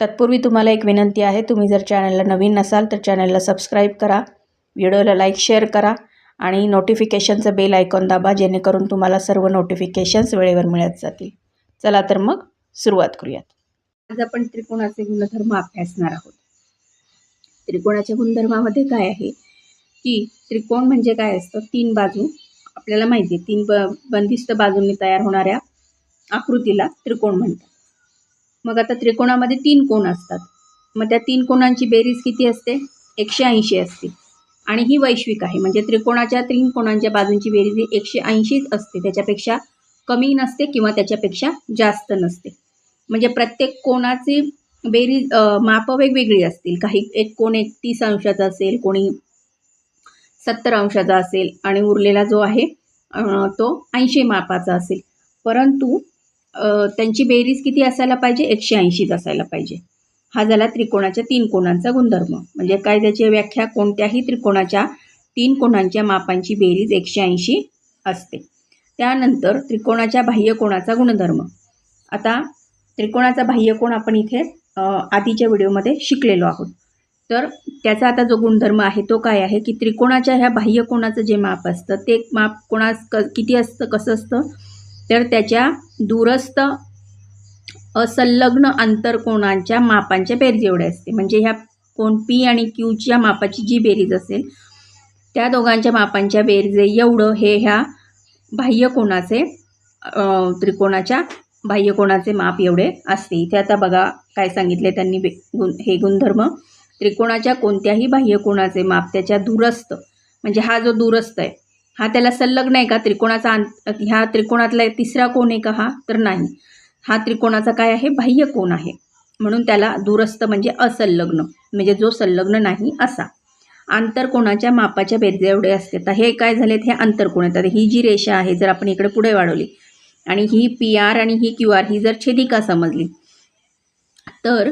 तत्पूर्वी तुम्हाला एक विनंती आहे तुम्ही जर चॅनलला नवीन नसाल तर चॅनलला सबस्क्राईब करा व्हिडिओला लाईक शेअर करा आणि नोटिफिकेशनचं बेल आयकॉन दाबा जेणेकरून तुम्हाला सर्व नोटिफिकेशन्स वेळेवर मिळत जातील. चला तर मग सुरुवात करूयात. आज आपण त्रिकोणाचे गुणधर्म अभ्यासणार आहोत. त्रिकोणाच्या गुणधर्मामध्ये काय आहे? की त्रिकोण म्हणजे काय असतं? तीन बाजू. आपल्याला माहिती आहे तीन ब बंदिस्त बाजूंनी तयार होणाऱ्या आकृतीला त्रिकोण म्हणतात. मग आता त्रिकोणामध्ये तीन कोण असतात? मग त्या तीन कोणांची बेरीज किती असते? एकशे ऐंशी असते. आणि ही वैश्विक आहे म्हणजे त्रिकोणाच्या तीन कोणांच्या बाजूंची बेरीज ही एकशे ऐंशीच असते. त्याच्यापेक्षा कमी नसते किंवा त्याच्यापेक्षा जास्त नसते. म्हणजे प्रत्येक कोणाची बेरीज मापं वेगवेगळी असतील. काही एक कोण एक तीस अंशाचा असेल कोणी सत्तर अंशाचा असेल आणि उरलेला जो आहे तो ऐंशी मापाचा असेल. परंतु त्यांची बेरीज किती असायला पाहिजे? एकशे ऐंशीच असायला पाहिजे. हा झाला त्रिकोणाच्या तीन कोणांचा गुणधर्म. म्हणजे काय त्याची व्याख्या? कोणत्याही त्रिकोणाच्या तीन कोणांच्या मापांची बेरीज एकशे ऐंशी असते. त्यानंतर त्रिकोणाच्या बाह्यकोणाचा गुणधर्म. आता त्रिकोणाचा बाह्यकोण आपण इथे आधीच्या व्हिडिओमध्ये शिकलेलो आहोत. तर त्याचा आता जो गुणधर्म आहे तो काय आहे? की त्रिकोणाच्या ह्या बाह्यकोणाचं जे माप असतं ते माप कोणास क किती असतं कसं असतं? तर त्याच्या दूरस्थ असंलग्न आंतरकोणांच्या मापांच्या बेरीज एवढे असते म्हणजे ह्या कोण पी आणि क्यूच्या मापाची जी बेरीज असेल त्या दोघांच्या मापांच्या बेरीज एवढं हे ह्या बाह्यकोणाचे त्रिकोणाच्या बाह्यकोणाचे माप एवढे असते इथे आता बघा काय सांगितले त्यांनी बे गुण हे गुणधर्म. त्रिकोणाच्या कोणत्याही बाह्यकोणाचे माप त्याच्या दूरस्थ म्हणजे हा जो दूरस्थ आहे हा त्याला संलग्न आहे का? त्रिकोणाचा ह्या त्रिकोणातला तिसरा कोण आहे का हा? तर नाही. हा त्रिकोणाचा काय आहे? बाह्य कोण आहे. म्हणून त्याला दूरस्थ म्हणजे असंलग्न म्हणजे जो संलग्न नाही असा. आंतरकोणाच्या मापाच्या बेरजे एवढे असते. तर हे काय झालेत? हे आंतरकोण येतात ही जी रेषा आहे जर आपण इकडे पुढे वाढवली आणि ही पी आर आणि ही क्यू आर ही जर छेदिका समजली तर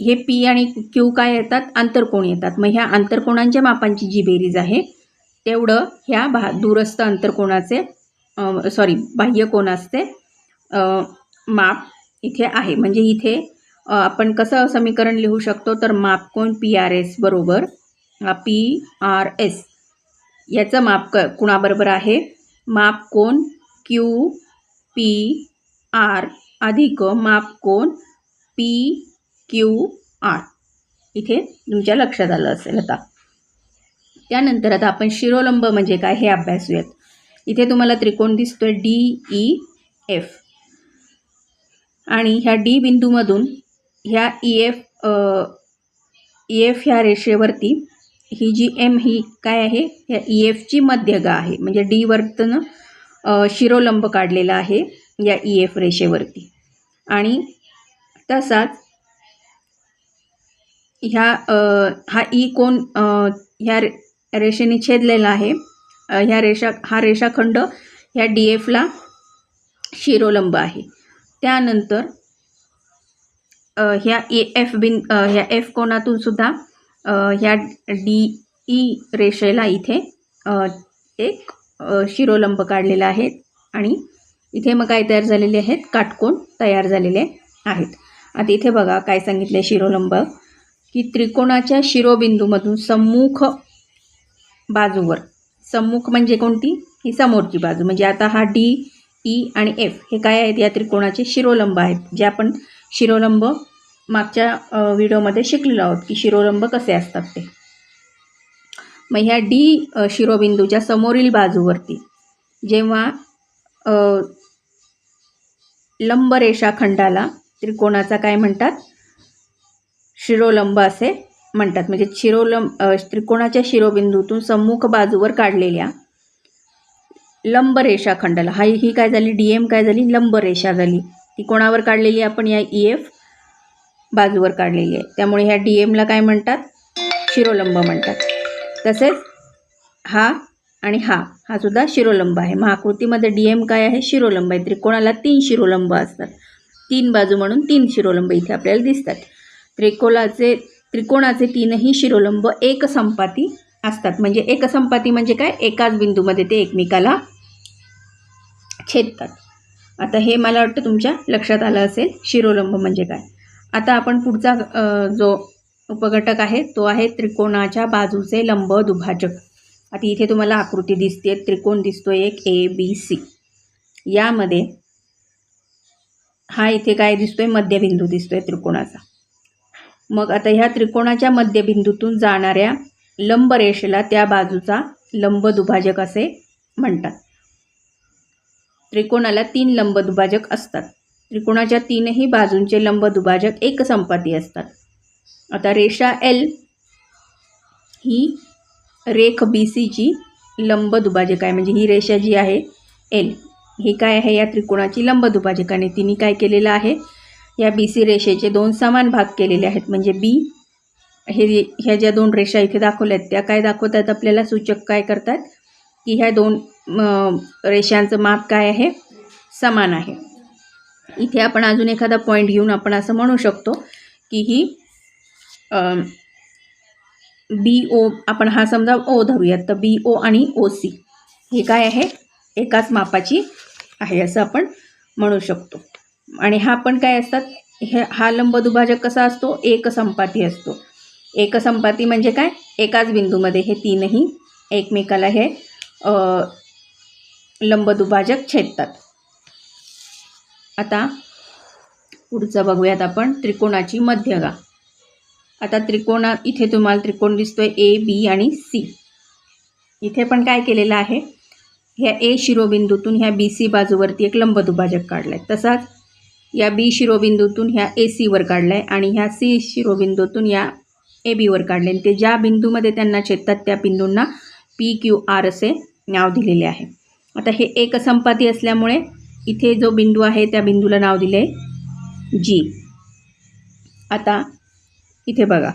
हे पी आणि क्यू काय येतात? आंतरकोण येतात. मग ह्या आंतरकोणांच्या मापांची जी बेरीज आहे तेवढं ह्या भा दूरस्थ अंतरकोणाचे सॉरी बाह्यकोणाचे अ, माप इथे आहे. म्हणजे इथे आपण कसं समीकरण लिहू शकतो? तर माप कोण? पी आर एस बरोबर. पी आर एस याचं माप क कुणाबरोबर आहे? माप कोण? क्यू पी आर अधिक माप कोण? पी क्यू आर इथे तुमच्या लक्षात आलं असेल आता. त्यानंतर आता आपण शिरोलंब म्हणजे काय हे अभ्यासूयात. इथे तुम्हाला त्रिकोण दिसतोय डी ई एफ आणि ह्या डी बिंदूमधून ह्या ई एफ ई एफ ह्या रेषेवरती ही जी एम ही काय आहे? ह्या e, ई एफची मध्यगा आहे. म्हणजे डी वरतनं शिरोलंब काढलेला आहे या e, ई एफ रेषेवरती. आणि तसाच ह्या हा ई कोण ह्या रे रेषेने छेदलेला आहे. ह्या रेषा हा रेषाखंड ह्या डी एफला शिरोलंब आहे. त्यानंतर ह्या ए एफ बिन ह्या एफ कोनातून सुद्धा ह्या डी ई e रेषेला इथे एक शिरोलंब काढलेला आहे आणि इथे मग काय तयार झालेले आहेत? काटकोन तयार झालेले आहेत. आता इथे बघा काय सांगितले शिरोलंब. की त्रिकोणाच्या शिरोबिंदूमधून सम्मुख बाजूवर. सम्मुख म्हणजे कोणती? ही समोरची बाजू. म्हणजे आता हा डी ई e आणि एफ हे काय आहेत? या त्रिकोणाचे शिरोलंब आहेत जे आपण शिरोलंब मागच्या व्हिडिओमध्ये शिकलेलो आहोत की शिरोलंब कसे असतात ते. मग ह्या डी शिरोबिंदूच्या समोरील बाजूवरती जेव्हा अ, लंब रेषाखंडाला त्रिकोणाचा काय म्हणतात? शिरोलंब असे म्हणतात. म्हणजे शिरोलंब त्रिकोणाच्या शिरोबिंदूतून सम्मुख बाजूवर काढलेल्या लंब रेषाखंडाला हा ही काय झाली? डी एम काय झाली? लंब रेषा झाली. ती कोणावर काढलेली आपण? या ई एफ बाजूवर काढलेली आहे. त्यामुळे ह्या डी एमला काय म्हणतात? शिरोलंब म्हणतात. तसेच हा आणि हा हा सुद्धा शिरोलंब आहे. महाकृतीमध्ये डी एम काय आहे? शिरोलंब आहे. त्रिकोणाला तीन शिरोलंब असतात. तीन बाजू म्हणून तीन शिरोलंब इथे आपल्याला दिसतात. त्रिकोणाचे त्रिकोणाचे तीनही शिरोलंब एकसंपाती असतात. म्हणजे एकसंपाती म्हणजे काय? एकाच बिंदूमध्ये ते एकमेकाला छेदतात. आता हे मला वाटतं तुमच्या लक्षात आलं असेल. शिरोलंब म्हणजे काय? आता आपण पुढचा जो उपघटक आहे तो आहे त्रिकोणाच्या बाजूचे लंब दुभाजक. आता इथे तुम्हाला आकृती दिसते. त्रिकोण दिसतो एक ए बी सी यामध्ये हा इथे काय दिसतोय? मध्यबिंदू दिसतोय त्रिकोणाचा. मग आता ह्या त्रिकोणाच्या मध्यबिंदूतून जाणाऱ्या लंब रेषेला त्या बाजूचा लंब दुभाजक असे म्हणतात. त्रिकोणाला तीन लंब दुभाजक असतात. त्रिकोणाच्या तीनही बाजूंचे लंब दुभाजक एकसंपाती असतात. आता रेषा एल ही रेख बी सीची लंब दुभाजक आहे. म्हणजे ही रेषा जी आहे एल ही काय आहे? या त्रिकोणाची लंब दुभाजकाने तिने काय केलेलं आहे? या बी सी रेषेचे दोन समान भाग केलेले आहेत. म्हणजे बी हे ह्या ज्या दोन रेषा इथे दाखवल्या आहेत त्या काय दाखवतात आपल्याला? सूचक काय करतात? की ह्या दोन म, रेषांचं माप काय आहे? समान आहे. इथे आपण अजून एखादा पॉईंट घेऊन आपण असं म्हणू शकतो की ही बी ओ आपण हा समजा ओ धरूयात. तर बी ओ आणि ओ सी हे काय आहे? एकाच मापाची आहे असं आपण म्हणू शकतो. आणि हा पण काय असतात हे हा लंब दुभाजक कसा असतो? एकसंपाती असतो. एकसंपाती म्हणजे काय? एकाच बिंदूमध्ये. हे तीनही एकमेकाला हे लंब दुभाजक छेदतात. आता पुढचं बघूयात आपण त्रिकोणाची मध्यगा. आता त्रिकोणा इथे तुम्हाला त्रिकोण दिसतोय ए बी आणि सी इथे पण काय केलेलं आहे? ह्या ए शिरोबिंदूतून ह्या बी सी बाजूवरती एक लंब दुभाजक काढला आहे तसाच या बी शिरोबिंदूतून ह्या ए सीवर काढला आहे आणि ह्या सी शिरोबिंदूतून या ए बीवर काढले. आणि ते ज्या बिंदूमध्ये त्यांना छेदतात त्या बिंदूंना पी क्यू आर असे नाव दिलेले आहे. आता हे एक संपाती असल्यामुळे इथे जो बिंदू आहे त्या बिंदूला नाव दिले आहे जी आता इथे बघा.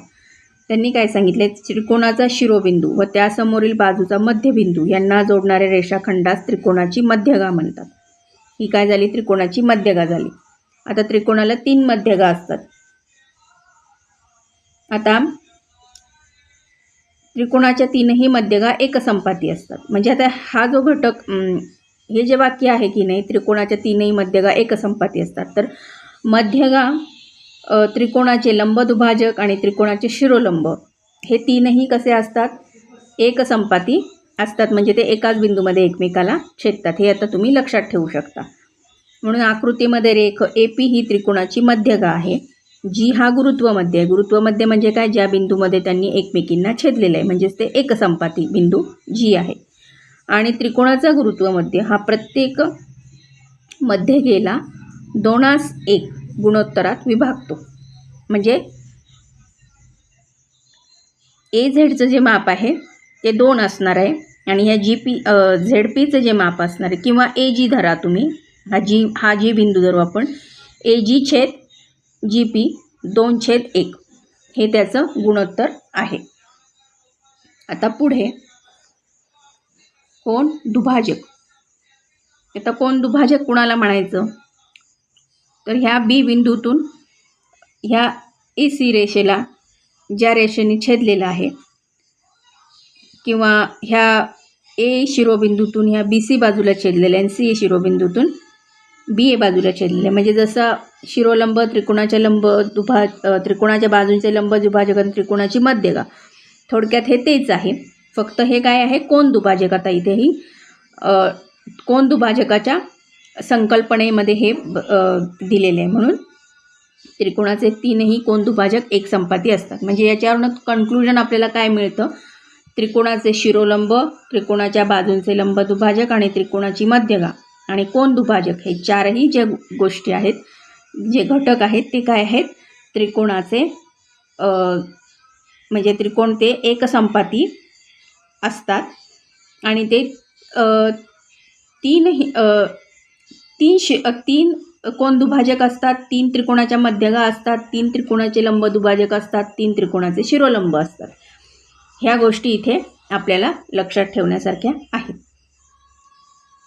त्यांनी काय सांगितले? त्रिकोणाचा शिरोबिंदू व त्यासमोरील बाजूचा मध्यबिंदू यांना जोडणाऱ्या रेषाखंडास त्रिकोणाची मध्यगा म्हणतात. ही काय झाली? त्रिकोणाची मध्यगा झाली. आता त्रिकोणाला तीन मध्यगा असतात. आता त्रिकोणाच्या तीनही मध्यगा एकसंपाती असतात. म्हणजे आता हा जो घटक हे जे वाक्य आहे की नाही त्रिकोणाच्या तीनही मध्यगा एकसंपाती असतात. तर मध्यगा त्रिकोणाचे लंब दुभाजक आणि त्रिकोणाचे शिरोलंब हे तीनही कसे असतात? एकसंपाती असतात. म्हणजे ते एकाच बिंदूमध्ये एकमेकाला छेदतात. हे आता तुम्ही लक्षात ठेवू शकता. म्हणून आकृतीमध्ये रेख ए पी ही त्रिकोणाची मध्यगा आहे. जी हा गुरुत्वमध्य आहे. गुरुत्वमध्य म्हणजे काय? ज्या बिंदूमध्ये त्यांनी एकमेकींना छेदलेलं आहे. म्हणजेच ते एकसंपाती बिंदू जी आहे. आणि त्रिकोणाचा गुरुत्वमध्य हा प्रत्येक मध्यगेला दोनास एक गुणोत्तरात विभागतो. म्हणजे ए झेडचं जे माप आहे ते दोन असणार आहे. आणि ह्या जी पी झेड पीचं जे माप असणार आहे किंवा ए जी धरा तुम्ही हा जी हा जी बिंदू धरू आपण. ए जी छेद जी पी दोन छेद एक. हे त्याचं गुणोत्तर आहे. आता पुढे कोण दुभाजक? आता कोण दुभाजक कुणाला म्हणायचं? तर ह्या बी बिंदूतून ह्या ए सी रेषेला ज्या रेषेने छेदलेलं आहे किंवा ह्या ए शिरोबिंदूतून ह्या बी सी बाजूला छेदलेल्या आणि सी ए शिरोबिंदूतून बी ए बाजूला छेदलेलं आहे. म्हणजे जसं शिरोलंब त्रिकोणाच्या लंब दुभा त्रिकोणाच्या बाजूंचे लंब दुभाजक आणि त्रिकोणाची मध्यगा. थोडक्यात हे तेच आहे. फक्त हे काय आहे? कोण दुभाजक आता इथेही कोण दुभाजकाच्या संकल्पनेमध्ये हे दिलेले आहे म्हणून? त्रिकोणाचे तीनही कोण दुभाजक एक संपाती असतात. म्हणजे याच्यावरनं कन्क्लुजन आपल्याला काय मिळतं? त्रिकोणाचे शिरोलंब त्रिकोणाच्या बाजूंचे लंब दुभाजक आणि त्रिकोणाची मध्यगा. आणि कोण दुभाजक? हे चारही जे गोष्टी आहेत जे घटक आहेत ते काय आहेत? त्रिकोणाचे म्हणजे त्रिकोण ते एकसंपाती असतात. आणि ते तीनही तीन शि तीन कोण दुभाजक असतात? तीन त्रिकोणाच्या मध्यगा असतात तीन त्रिकोणाचे लंब दुभाजक असतात तीन त्रिकोणाचे शिरोलंब असतात. ह्या गोष्टी इथे आपल्याला लक्षात ठेवण्यासारख्या आहेत.